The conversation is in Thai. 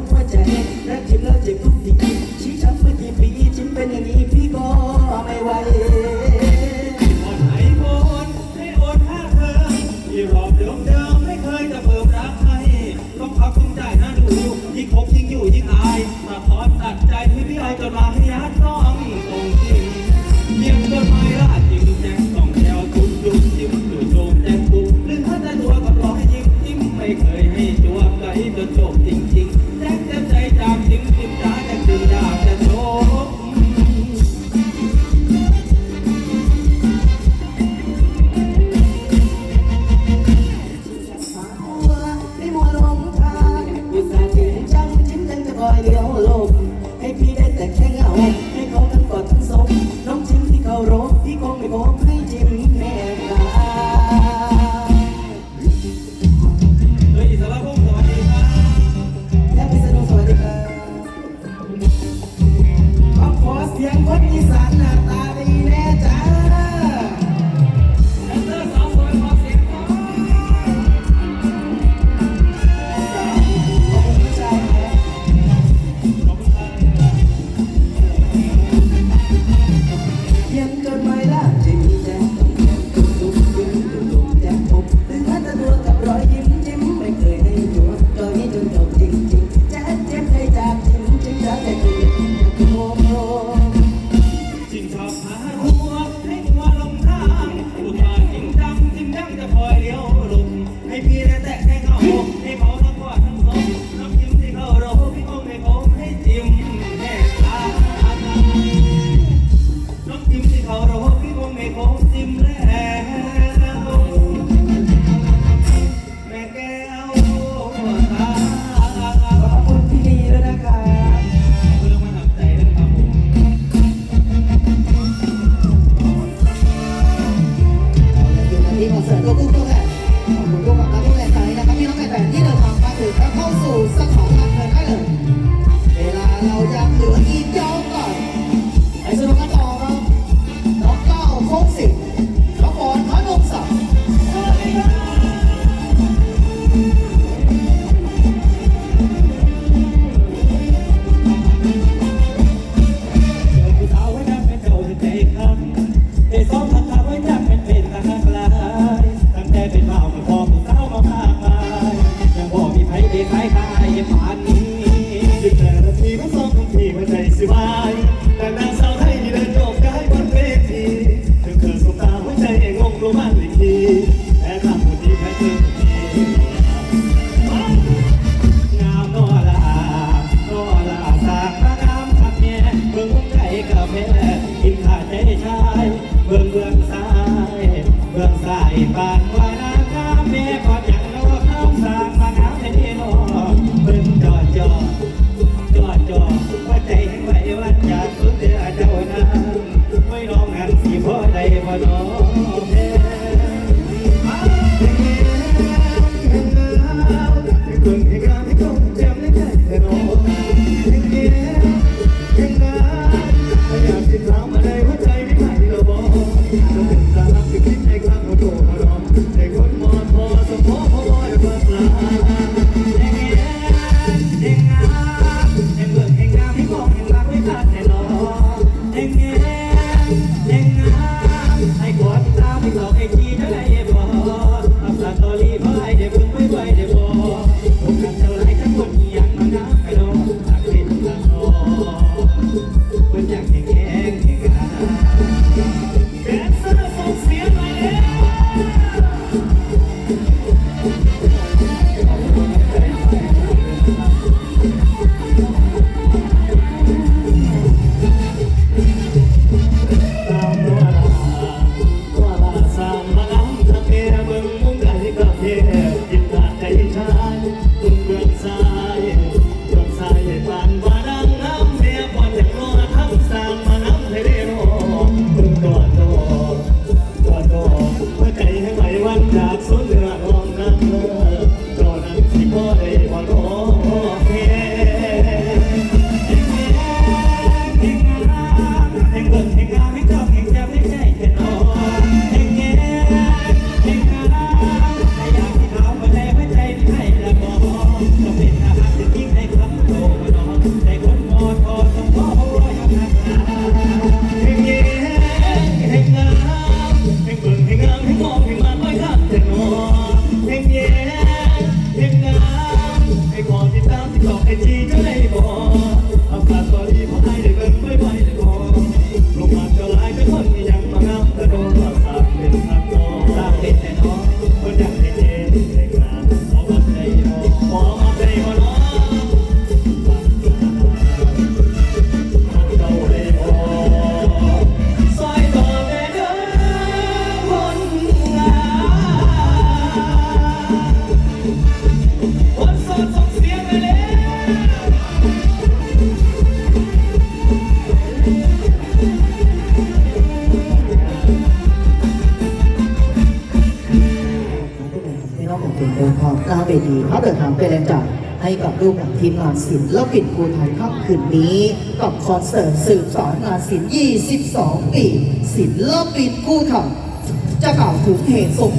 ดหัวใจรักทิ้งแล้วเจ็บทุกทีชี้ช้ำเมื่อกี่ปีจิ้มเป็นอย่างนี้พี่ก็ไม่ไหวอ่ให้อนให้อนห้าเธอที่หอมเดิมเดิมไม่เคยจะเพิ่รักให้ต้องพักต้องใจนะดูยิ่งคบยิ่งอยู่ยิ่งอายมาพร้อมตัดใจพี่พี่ไอจนมาให้ยัดต้องตรงที่ ให้พี่ได้แตะแค่เขา Why? มาในหัวใจ เวทีพระเดินทางเป็นแรงใจให้กับลูกของทีมงานศิลป์และปิดภูไทยค่ำคืนนี้ กับคอนเสิร์ตสืบสอนงานศิลป์ 22 ปีศิลปินคู่ไทยจะกล่าวถึงเหตุสง